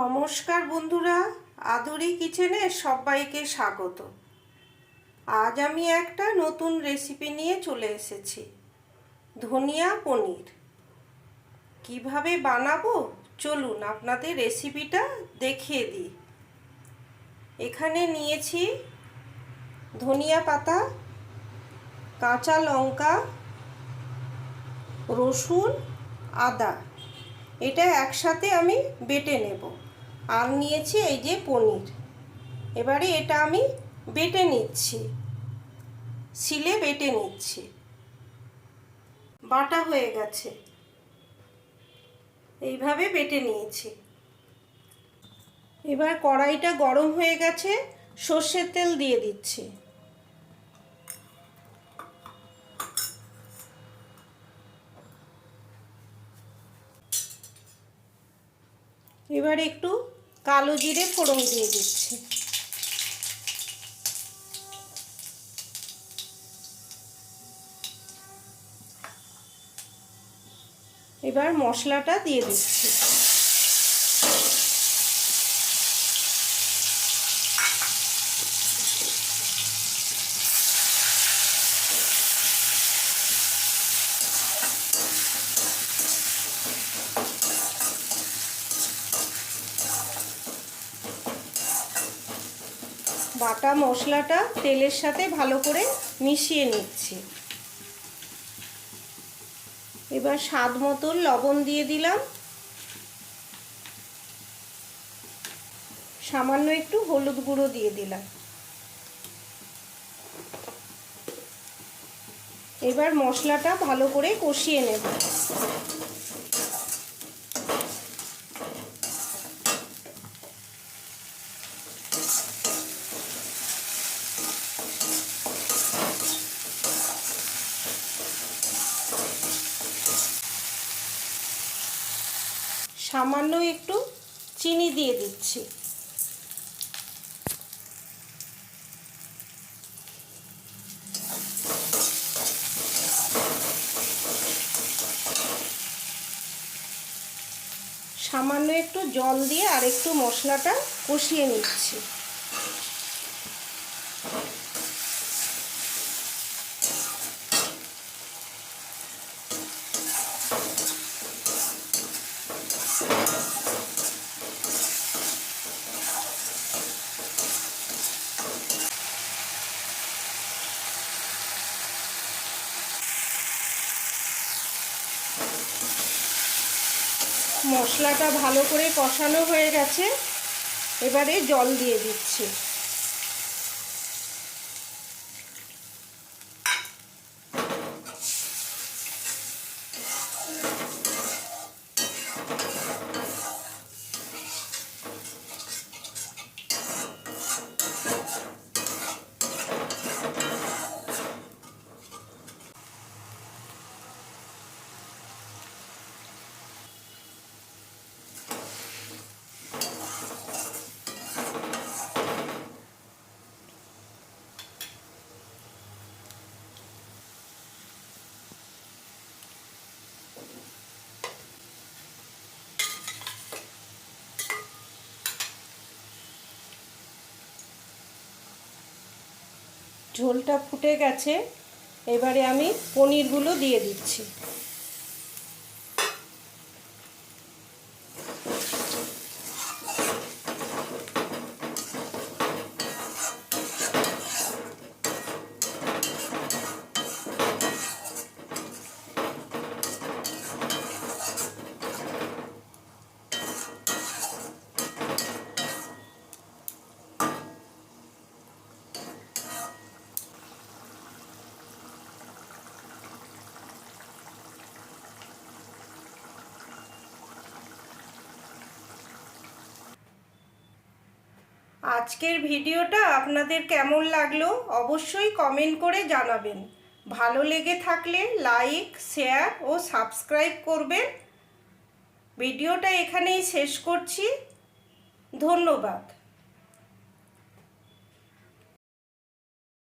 নমস্কার বন্ধুরা, আদুরি কিচেনে সবাইকে স্বাগত। আজ আমি একটা নতুন রেসিপি নিয়ে চলে এসেছি, ধনিয়া পনির। কীভাবে বানাবো? চলুন আপনাদের রেসিপিটা দেখিয়ে দিই। এখানে নিয়েছি ধনিয়া পাতা, কাঁচা লঙ্কা, রসুন, আদা। এটা একসাথে আমি বেটে নেব। আর নিয়েছি এই যে পনির। এবারে এটা আমি বেটে নিচ্ছি। শিলে বেটে নিচ্ছি। বাটা হয়ে গেছে। এইভাবে বেটে নিয়েছি। এবার কড়াইটা গরম হয়ে গেছে, সর্ষের তেল দিয়ে দিচ্ছি। এবার একটু কালো জিরে ফোড়ন দিয়ে দিচ্ছি। এবার মশলাটা দিয়ে দিচ্ছি। বাটা মশলাটা তেলের সাথে ভালো করে মিশিয়ে নিচ্ছি। এবার স্বাদ মতো লবণ দিয়ে দিলাম। সামান্য একটু হলুদ গুঁড়ো দিয়ে দিলাম। এবার মশলাটা ভালো করে কষিয়ে নেব। সামান্য একটু চিনি দিয়ে দিচ্ছি। সামান্য একটু জল দিয়ে আর একটু মশলাটা কষিয়ে নিচ্ছি। মশলাটা ভালো করে কষানো হয়ে গেছে। এবারে জল দিয়ে দিচ্ছি। ঝোলটা ফুটে গেছে। এবারে আমি পনিরগুলো দিয়ে দিচ্ছি। আজকের ভিডিওটা আপনাদের কেমন লাগল অবশ্যই কমেন্ট করে জানাবেন। ভালো লেগে থাকলে লাইক শেয়ার ও সাবস্ক্রাইব করবেন। ভিডিওটা এখানেই শেষ করছি। ধন্যবাদ।